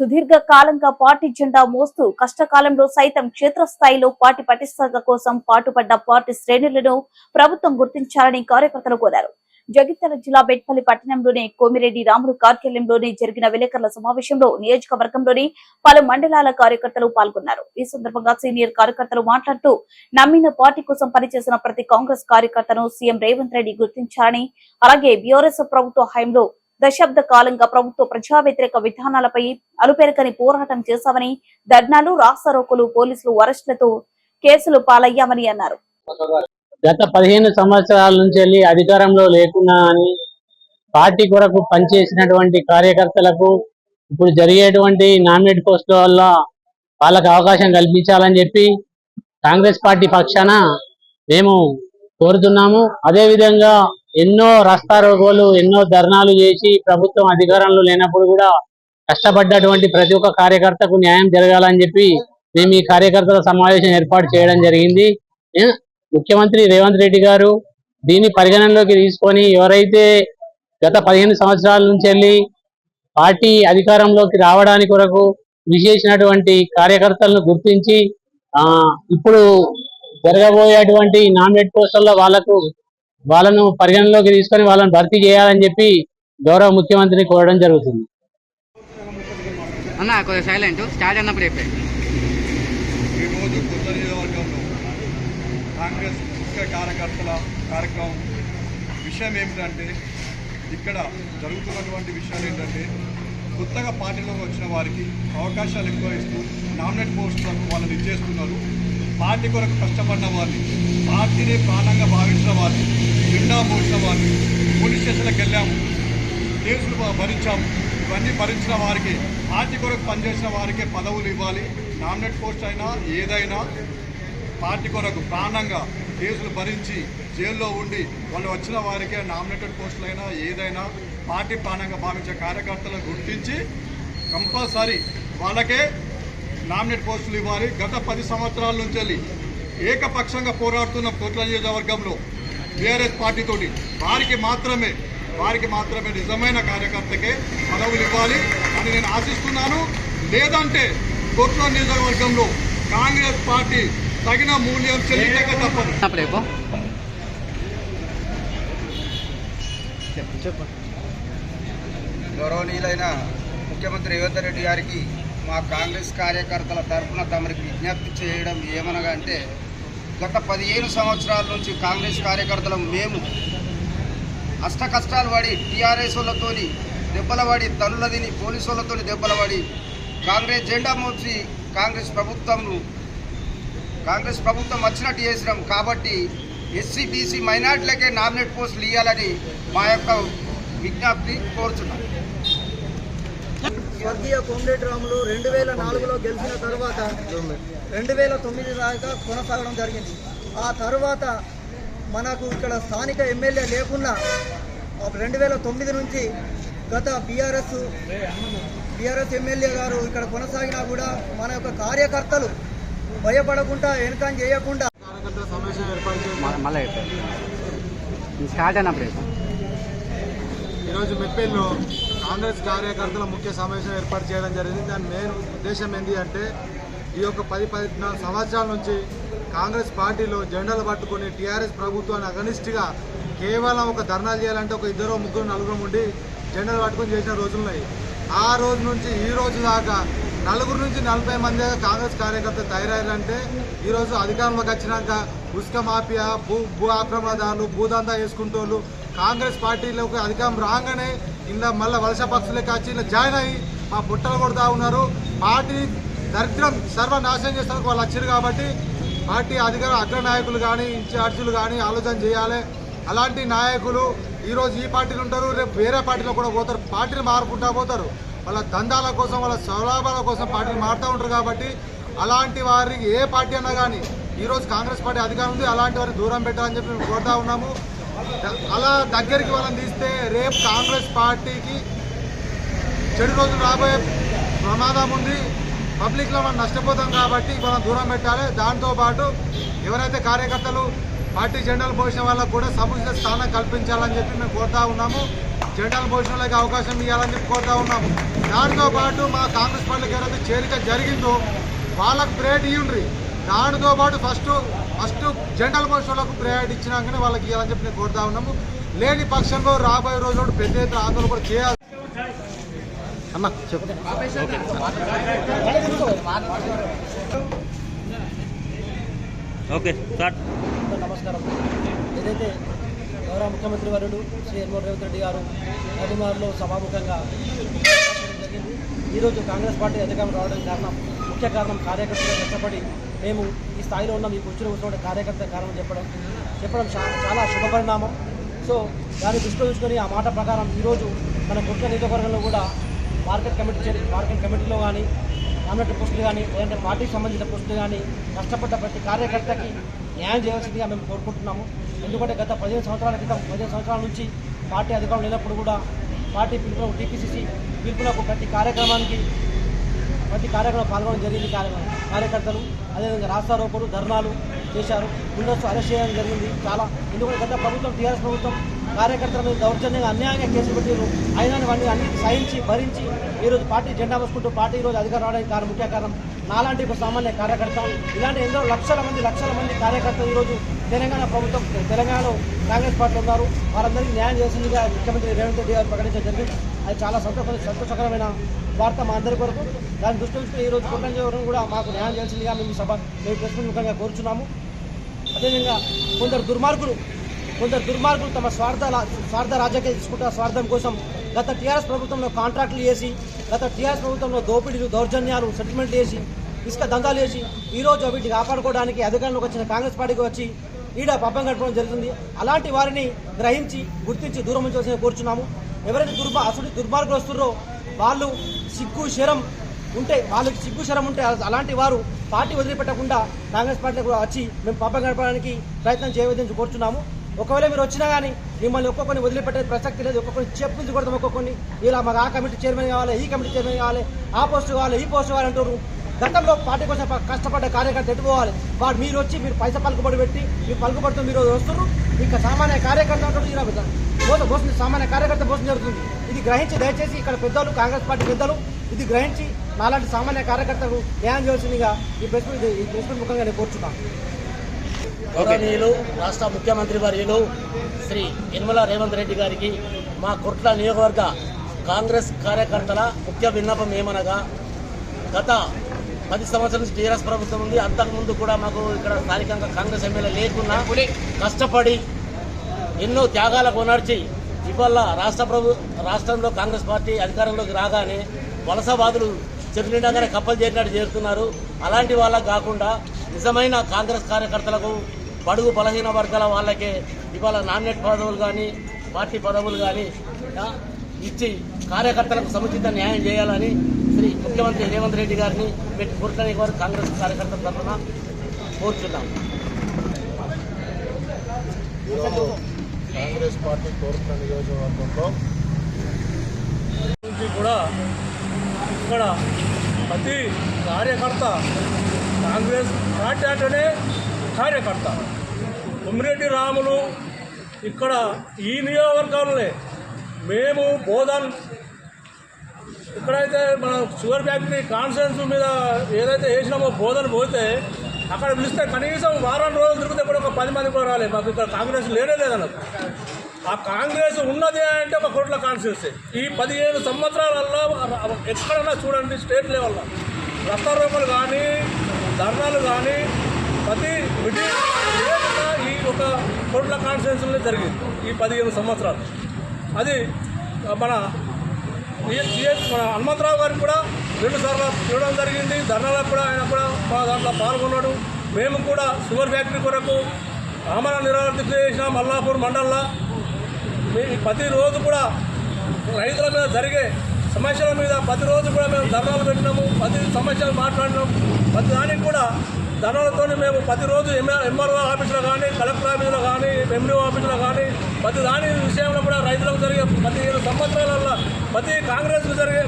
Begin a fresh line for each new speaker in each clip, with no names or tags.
సుదీర్ఘ కాలంగా పార్టీ జెండా మోస్తూ కష్టకాలంలో సైతం క్షేత్రస్థాయిలో పార్టీ పటిష్టత కోసం పాటుపడ్డ పార్టీ శ్రేణులను ప్రభుత్వం గుర్తించాలని కార్యకర్తలు కోరారు. జగిత్యాల జిల్లా బెట్పల్లి పట్టణంలోని కోమిరెడ్డి రాములు కార్యాలయంలోని జరిగిన విలేకరుల సమావేశంలో నియోజకవర్గంలోని పలు మండలాల కార్యకర్తలు పాల్గొన్నారు. ఈ సందర్భంగా సీనియర్ కార్యకర్తలు మాట్లాడుతూ నమ్మిన పార్టీ కోసం పనిచేసిన ప్రతి కాంగ్రెస్ కార్యకర్తను సీఎం రేవంత్ రెడ్డి గుర్తించారని అలాగే బీఆర్ఎస్ ప్రభుత్వ హయాంలో దశాబ్ద కాలంగా ప్రభుత్వ ప్రజా వ్యతిరేక విధానాలపై అలుపెరకని పోరాటం చేశామని ధర్నాలు రాస్తారోకులు పోలీసులు అరెస్టులతో కేసులు పాలయ్యామని అన్నారు.
గత పదిహేను సంవత్సరాల నుంచి వెళ్ళి అధికారంలో లేకున్నా అని పార్టీ కొరకు పనిచేసినటువంటి కార్యకర్తలకు ఇప్పుడు జరిగేటువంటి నామినేట్ పోస్టుల వల్ల వాళ్ళకు అవకాశం కల్పించాలని చెప్పి కాంగ్రెస్ పార్టీ పక్షాన మేము కోరుతున్నాము. అదేవిధంగా ఎన్నో రస్తారోకోలు ఎన్నో ధర్నాలు చేసి ప్రభుత్వం అధికారంలో లేనప్పుడు కూడా కష్టపడ్డటువంటి ప్రతి ఒక్క కార్యకర్తకు న్యాయం జరగాలని చెప్పి మేము ఈ కార్యకర్తల సమావేశం ఏర్పాటు చేయడం జరిగింది. ముఖ్యమంత్రి రేవంత్ రెడ్డి గారు దీన్ని పరిగణనలోకి తీసుకొని ఎవరైతే గత పదిహేను సంవత్సరాల నుంచి వెళ్ళి పార్టీ అధికారంలోకి రావడానికి కొరకు కృషి కార్యకర్తలను గుర్తించి ఇప్పుడు జరగబోయేటువంటి నామినేట్ పోస్టుల్లో వాళ్ళకు వాళ్ళను పరిగణలోకి తీసుకొని వాళ్ళని భర్తీ చేయాలని చెప్పి గౌరవ ముఖ్యమంత్రిని కోరడం జరుగుతుంది.
అన్న కొద్దిగా సైలెంట్ స్టార్ట్ అన్నప్పుడు చెప్పే.
ఈరోజు కొత్త నియోజకవర్గంలో కాంగ్రెస్ ముఖ్య కార్యకర్తల కార్యక్రమం. విషయం ఏమిటంటే ఇక్కడ జరుగుతున్నటువంటి విషయాలు ఏంటంటే కొత్తగా పార్టీలోకి వచ్చిన వారికి అవకాశాలు ఎక్కువ ఇస్తూ నామినేట్ పోస్టులకు వాళ్ళని ఇచ్చేస్తున్నారు. పార్టీ కొరకు కష్టపడిన వారిని పార్టీని ప్రాణంగా భావించిన వారిని నిండా మోసిన వారిని పోలీస్ స్టేషన్లకు వెళ్ళాము. కేసులు భరించాము. ఇవన్నీ భరించిన వారికి పార్టీ కొరకు పనిచేసిన వారికే పదవులు ఇవ్వాలి. నామినేట్ పోస్ట్ అయినా ఏదైనా పార్టీ కొరకు ప్రాణంగా కేసులు భరించి జైల్లో ఉండి వాళ్ళు వచ్చిన వారికే నామినేటెడ్ పోస్టులైనా ఏదైనా పార్టీ ప్రాణంగా భావించే కార్యకర్తలను గుర్తించి కంపల్సరీ వాళ్ళకే నామినేట్ పోస్టులు ఇవ్వాలి. గత పది సంవత్సరాల నుంచి వెళ్ళి ఏకపక్షంగా పోరాడుతున్న కోట్ల నియోజకవర్గంలో బీఆర్ఎస్ పార్టీతోటి వారికి మాత్రమే వారికి మాత్రమే నిజమైన కార్యకర్తకే పదవులు ఇవ్వాలి అని నేను ఆశిస్తున్నాను. లేదంటే కోట్ల నియోజకవర్గంలో కాంగ్రెస్ పార్టీ తగిన మూల్యం చెల్లించక తప్పదు.
గౌరవనీయులైన ముఖ్యమంత్రి రేవంత్ రెడ్డి గారికి మా కాంగ్రెస్ కార్యకర్తల తరఫున తమరికి విజ్ఞప్తి చేయడం ఏమనగా అంటే గత పదిహేను సంవత్సరాల నుంచి కాంగ్రెస్ కార్యకర్తలు మేము అష్ట కష్టాలు పడి టీఆర్ఎస్ వాళ్ళతోని దెబ్బల పడి తనుల తిని పోలీసు వాళ్ళతోని దెబ్బల పడి కాంగ్రెస్ జెండా మోసి కాంగ్రెస్ ప్రభుత్వంను కాంగ్రెస్ ప్రభుత్వం వచ్చినట్టు చేసినాం. కాబట్టి ఎస్సీ బీసీ మైనార్టీలకే నామినేట్ పోస్టులు ఇవ్వాలని మా యొక్క విజ్ఞప్తి కోరుచున్నాం.
స్వర్గీయ కోమరెడ్డి రాములు రెండు వేల నాలుగులో గెలిచిన తర్వాత రెండు వేల తొమ్మిది దాకా కొనసాగడం జరిగింది. ఆ తర్వాత మనకు ఇక్కడ స్థానిక ఎమ్మెల్యే లేకున్నా రెండు వేల తొమ్మిది నుంచి గత బీఆర్ఎస్ బీఆర్ఎస్ ఎమ్మెల్యే గారు ఇక్కడ కొనసాగినా కూడా మన యొక్క కార్యకర్తలు భయపడకుండా వెనుకం చేయకుండా
ఈరోజు మెప్పేల్లో కాంగ్రెస్ కార్యకర్తల ముఖ్య సమావేశం ఏర్పాటు చేయడం జరిగింది. దాని మెయిన్ ఉద్దేశం ఏంటి అంటే ఈ యొక్క పది పద్నాలుగు సంవత్సరాల నుంచి కాంగ్రెస్ పార్టీలో జెండాలు పట్టుకొని టీఆర్ఎస్ ప్రభుత్వాన్ని అగనిస్ట్గా కేవలం ఒక ధర్నాలు చేయాలంటే ఒక ఇద్దరు ముగ్గురు నలుగురు ఉండి జెండాలు పట్టుకొని చేసిన రోజులు ఉన్నాయి. ఆ రోజు నుంచి ఈ రోజు దాకా నలుగురు నుంచి నలభై మంది కాంగ్రెస్ కార్యకర్తలు తయారయ్యారంటే ఈరోజు అధికారంలోకి వచ్చినాక ఉస్క మాఫియా భూ భూ ఆక్రమణదారులు భూదందా వేసుకుంటోళ్ళు కాంగ్రెస్ పార్టీలోకి అధికారం రాగానే ఇలా మళ్ళీ వలస పక్షులే వచ్చి ఇలా జాయిన్ అయ్యి మా పుట్టలు కొడతా ఉన్నారు. పార్టీ దరిద్రం సర్వనాశనం చేస్తానికి వాళ్ళు వచ్చారు కాబట్టి పార్టీ అధికార అగ్ర నాయకులు కానీ ఇన్ఛార్జీలు కానీ ఆలోచన చేయాలి. అలాంటి నాయకులు ఈరోజు ఈ పార్టీలు ఉంటారు రేపు వేరే పార్టీలో కూడా పోతారు. పార్టీని మారుకుంటా పోతారు. వాళ్ళ దందాల కోసం వాళ్ళ స్వలాభాల కోసం పార్టీలు మారుతూ ఉంటారు కాబట్టి అలాంటి వారికి ఏ పార్టీ అన్నా కానీ ఈరోజు కాంగ్రెస్ పార్టీ అధికారం ఉంది. అలాంటి వారిని దూరం పెట్టాలని చెప్పి మేము కోరుతా ఉన్నాము. అలా దగ్గరికి వాళ్ళని తీస్తే రేపు కాంగ్రెస్ పార్టీకి చెడు రోజులు రాబోయే ప్రమాదం ఉంది. పబ్లిక్లో మనం నష్టపోతాం కాబట్టి మనం దూరం పెట్టాలి. దాంతోపాటు ఎవరైతే కార్యకర్తలు పార్టీ జెండాలు పోసిన వాళ్ళకు కూడా సముచిత స్థానం కల్పించాలని చెప్పి మేము కోరుతా ఉన్నాము. జెండాలు పోసిన వాళ్ళకి అవకాశం ఇవ్వాలని చెప్పి కోరుతా ఉన్నాము. దానితో పాటు మా కాంగ్రెస్ పార్టీకి ఎవరైతే చేరిక జరిగిందో వాళ్ళకు బ్రేట్ ఇవ్వండి దానితో పాటు ఫస్ట్ ఫస్ట్ జనరల్ పోస్ట్ వాళ్ళకు ప్రేయర్ ఇచ్చినాకనే వాళ్ళకి ఇవ్వాలని చెప్పి నేను కోరుతా ఉన్నాము. లేని పక్షంలో రాబోయే రోజుల్లో పెద్ద ఎత్తున ఆందోళన కూడా చేయాలి. అన్న చెప్పు.
Okay start.
నమస్కారం. ఏదైతే గౌరవ ముఖ్యమంత్రి వర్యుడు శ్రీ ఎన్మోహన్ రేవంత్ రెడ్డి గారు అభిమానులు సభాముఖంగా జరిగింది ఈరోజు కాంగ్రెస్ పార్టీ అధికారం రావడానికి కారణం ముఖ్య కారణం కార్యకర్తలు కష్టపడి మేము ఈ స్థాయిలో ఉన్న మీకు వచ్చిన కూర్చున్న కార్యకర్త కారణం చెప్పడం చెప్పడం చాలా శుభపరిణామం. సో దాన్ని దృష్టిలో ఉంచుకొని ఆ మాట ప్రకారం ఈరోజు మన కుట్ల నియోజకవర్గంలో కూడా మార్కెట్ కమిటీ మార్కెట్ కమిటీలో కానీ నామినేటెడ్ పోస్టులు కానీ లేదంటే పార్టీకి సంబంధించిన పోస్టులు కానీ కష్టపడ్డ ప్రతి కార్యకర్తకి న్యాయం చేయాల్సిందిగా మేము కోరుకుంటున్నాము. ఎందుకంటే గత పదిహేను సంవత్సరాల క్రితం పదిహేను సంవత్సరాల నుంచి పార్టీ అధికారం లేనప్పుడు కూడా పార్టీ పిలుపులకు టీపీసీసీ పిలుపులకు ప్రతి కార్యక్రమానికి ప్రతి కార్యక్రమం పాల్గొనడం జరిగింది. కార్యక్రమం కార్యకర్తలు అదేవిధంగా రాస్తారోకోలు ధర్నాలు చేశారు. ముందస్తు అరెస్ట్ చేయడం జరిగింది. చాలా ఎందుకంటే గత ప్రభుత్వం టీఆర్ఎస్ ప్రభుత్వం కార్యకర్తల మీద దౌర్జన్యంగా అన్యాయంగా కేసులు పెట్టారు అయినా వాటిని అన్ని సహించి భరించి ఈరోజు పార్టీ జెండా మోసుకుంటూ పార్టీ ఈరోజు అధికారం రావడానికి కారణం ముఖ్య కారణం నాలాంటి ఒక సామాన్య కార్యకర్త. ఇలాంటి ఎందరో లక్షల మంది లక్షల మంది కార్యకర్తలు ఈరోజు తెలంగాణ ప్రభుత్వం తెలంగాణలో కాంగ్రెస్ పార్టీ ఉన్నారు. వారందరికీ న్యాయం చేసిందిగా ముఖ్యమంత్రి రేవంత్ రెడ్డి గారు ప్రకటించడం జరిగింది. అది చాలా సంతోష సంతోషకరమైన వార్త మా అందరి కొరకు. దాన్ని దృష్టి ఉంచుకుని ఈరోజు కుటుంబం కూడా మాకు న్యాయం చేయాల్సిందిగా మేము సభ మేము ప్రెస్ ముఖంగా కోరుచున్నాము. అదేవిధంగా కొందరు దుర్మార్గులు కొందరు దుర్మార్గులు తమ స్వార్థ స్వార్థ రాజకీయ తీసుకుంటా స్వార్థం కోసం గత టీఆర్ఎస్ ప్రభుత్వంలో కాంట్రాక్టులు చేసి గత టీఆర్ఎస్ ప్రభుత్వంలో దోపిడీలు దౌర్జన్యాలు సెటిల్మెంట్లు చేసి ఇసుక దందాలు చేసి ఈరోజు వీటిని కాపాడుకోవడానికి అధికారంలోకి వచ్చిన కాంగ్రెస్ పార్టీకి వచ్చి ఈడ పబ్బం గడపడం జరుగుతుంది. అలాంటి వారిని గ్రహించి గుర్తించి దూరం ఉంచవలసిన కోరుచున్నాము. ఎవరైతే దుర్మా అసలు దుర్మార్గులు వస్తున్నారో వాళ్ళు సిగ్గు శరం ఉంటే వాళ్ళకి సిగ్గు శరం ఉంటే అలాంటి వారు పార్టీ వదిలిపెట్టకుండా కాంగ్రెస్ పార్టీలో కూడా వచ్చి మేము పాపం గడపడానికి ప్రయత్నం చేయవద్దని కోరుతున్నాము ఒకవేళ మీరు వచ్చినా కానీ మిమ్మల్ని ఒక్కొక్కరిని వదిలిపెట్టే ప్రసక్తి లేదు. ఒక్కొక్కరిని చెప్పించి కొడతాం ఒక్కొక్కరిని. ఇలా మాకు ఆ కమిటీ చైర్మన్ కావాలి ఈ కమిటీ చైర్మన్ కావాలి ఆ పోస్ట్ కావాలి ఈ పోస్ట్ కావాలంటారు గతంలో పార్టీ కోసం కష్టపడ్డ కార్యకర్త ఎట్టుకోవాలి వాడు మీరు వచ్చి మీరు పైసా పలుకుబడి పెట్టి మీ పలుకుబడితో మీరు వస్తున్నారు ఇంకా సామాన్య కార్యకర్త ఇలా పెద్ద మోసం మోసం సామాన్య కార్యకర్త మోసం జరుగుతుంది. ఇది గ్రహించి దయచేసి ఇక్కడ పెద్దలు కాంగ్రెస్ పార్టీ పెద్దలు ఇది గ్రహించి నాలాంటి సామాన్య కార్యకర్తకు న్యాయం చేయాల్సిందిగా ఈ ప్రెస్ మీట్ ఈ ప్రెస్ మీట్ ముఖంగా నేను కోరుచున్నాను
గౌరవనీయులు రాష్ట్ర ముఖ్యమంత్రి వర్యులు శ్రీ యనమల రేవంత్ రెడ్డి గారికి మా కొట్ల నియోజకవర్గ కాంగ్రెస్ కార్యకర్తల ముఖ్య విన్నపం ఏమనగా గత పది సంవత్సరాల నుంచి టీఆర్ఎస్ ప్రభుత్వం ఉంది. అంతకుముందు కూడా మాకు ఇక్కడ స్థానికంగా కాంగ్రెస్ ఎమ్మెల్యే లేకున్నా కష్టపడి ఎన్నో త్యాగాలకు కొనర్చి ఇవాళ రాష్ట్ర ప్రభు రాష్ట్రంలో కాంగ్రెస్ పార్టీ అధికారంలోకి రాగానే వలసవాదులు చెట్టు నిండాగానే కప్పలు చేరినట్టు చేరుతున్నారు. అలాంటి వాళ్ళకు కాకుండా నిజమైన కాంగ్రెస్ కార్యకర్తలకు బడుగు బలహీన వర్గాల వాళ్ళకే ఇవాళ నామినేట్ పదవులు కానీ పార్టీ పదవులు కానీ ఇచ్చి కార్యకర్తలకు సముచిత న్యాయం చేయాలని ముఖ్యమంత్రి రేవంత్ రెడ్డి గారిని పెట్టి కోరుకునే వారు కాంగ్రెస్ కార్యకర్తల తరఫున కోరుచున్నాం
కాంగ్రెస్ పార్టీ కోరుకున్న నియోజకవర్గంలో
నుంచి కూడా ఇక్కడ ప్రతి కార్యకర్త కాంగ్రెస్ పార్టీ అంటేనే కార్యకర్త. ఉమ్మిరెడ్డి రాములు ఇక్కడ ఈ నియోజకవర్గంలోనే మేము బోధన్ ఇక్కడైతే మన షుగర్ ఫ్యాక్టరీ కాన్ఫరెన్స్ మీద ఏదైతే వేసినామో బోధన పోతే అక్కడ పిలిస్తే కనీసం వారం రోజులు తిరిగితే కూడా ఒక పది మంది కూడా రాలేదు. మాకు ఇక్కడ కాంగ్రెస్ లేనే లేదన్న ఆ కాంగ్రెస్ ఉన్నది అంటే ఒక కోట్ల కాన్స్టిట్యూన్సీ ఈ పదిహేను సంవత్సరాలలో ఎక్కడన్నా చూడండి స్టేట్ లెవెల్లో. రస్తారోకలు కానీ ధర్నాలు కానీ ప్రతి మీటింగ్ ఈ ఒక కోట్ల కాన్స్టిట్యూన్సీలో జరిగింది ఈ పదిహేను సంవత్సరాలు. అది మన మన హనుమంతరావు గారికి కూడా రెండు సార్లు చూడడం జరిగింది. ధర్నాలకు కూడా ఆయన కూడా మా దాంట్లో పాల్గొన్నాడు. మేము కూడా షుగర్ ఫ్యాక్టరీ కొరకు ఆమరణ నిరాకరణ చేసిన మల్లాపూర్ మండలంలో. ప్రతిరోజు కూడా రైతుల మీద జరిగే సమస్యల మీద ప్రతిరోజు కూడా మేము ధర్నాలు పెట్టినాము. ప్రతి సమస్యలు మాట్లాడినాము ప్రతి దానికి కూడా ధర్నాలతో మేము ప్రతిరోజు ఎంఆర్ ఎంఆర్ఓ ఆఫీసులో కానీ కలెక్టర్ ఆఫీసులో కానీ ఎండిఓ ఆఫీసులో కానీ ప్రతి దాని విషయంలో కూడా రైతులకు జరిగే ప్రతి ఏడు సంవత్సరాలలో ప్రతి కాంగ్రెస్కు జరిగే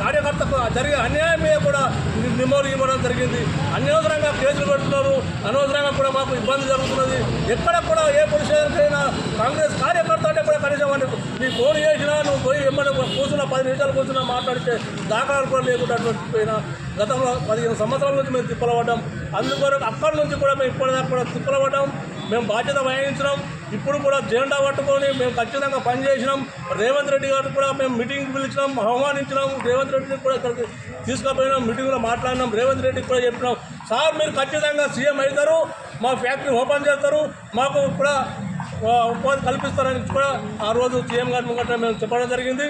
కార్యకర్తకు జరిగే అన్యాయం మీద కూడా ని- ఇవ్వడం జరిగింది. అన్యోదరంగా కేసులు పెడుతున్నారు. అనవసరంగా కూడా మాకు ఇబ్బంది జరుగుతున్నది. ఎక్కడ కూడా ఏ పొజిషన్కైనా కాంగ్రెస్ కార్యకర్త అంటే కూడా కనీసం అంటే నీ ఫోన్ చేసినా నువ్వు పోయి ఎమ్మెల్యే కూర్చున్నా పది నిమిషాలు కూర్చున్నా మాట్లాడితే దాఖలాలు కూడా లేకుండా పోయినా. గతంలో పదిహేను సంవత్సరాల నుంచి మేము తిప్పలపడ్డాం అందువరకు అక్కడి నుంచి కూడా మేము ఇప్పటిదాకా కూడా తిప్పలపడ్డాం మేము బాధ్యత వహించినాం. ఇప్పుడు కూడా జెండా పట్టుకొని మేము ఖచ్చితంగా పనిచేసినాం. రేవంత్ రెడ్డి గారు కూడా మేము మీటింగ్ పిలిచినాం అవమానించినాం రేవంత్ రెడ్డిని కూడా ఇక్కడికి తీసుకుపోయినాం మీటింగ్లో మాట్లాడినాం రేవంత్ రెడ్డికి కూడా చెప్పినాం. సార్ మీరు ఖచ్చితంగా సీఎం అవుతారు మా ఫ్యాక్టరీ ఓపెన్ చేస్తారు మాకు కూడా ఉపాధి కల్పిస్తారని కూడా ఆ రోజు సీఎం గారి ముంగట మేము చెప్పడం జరిగింది.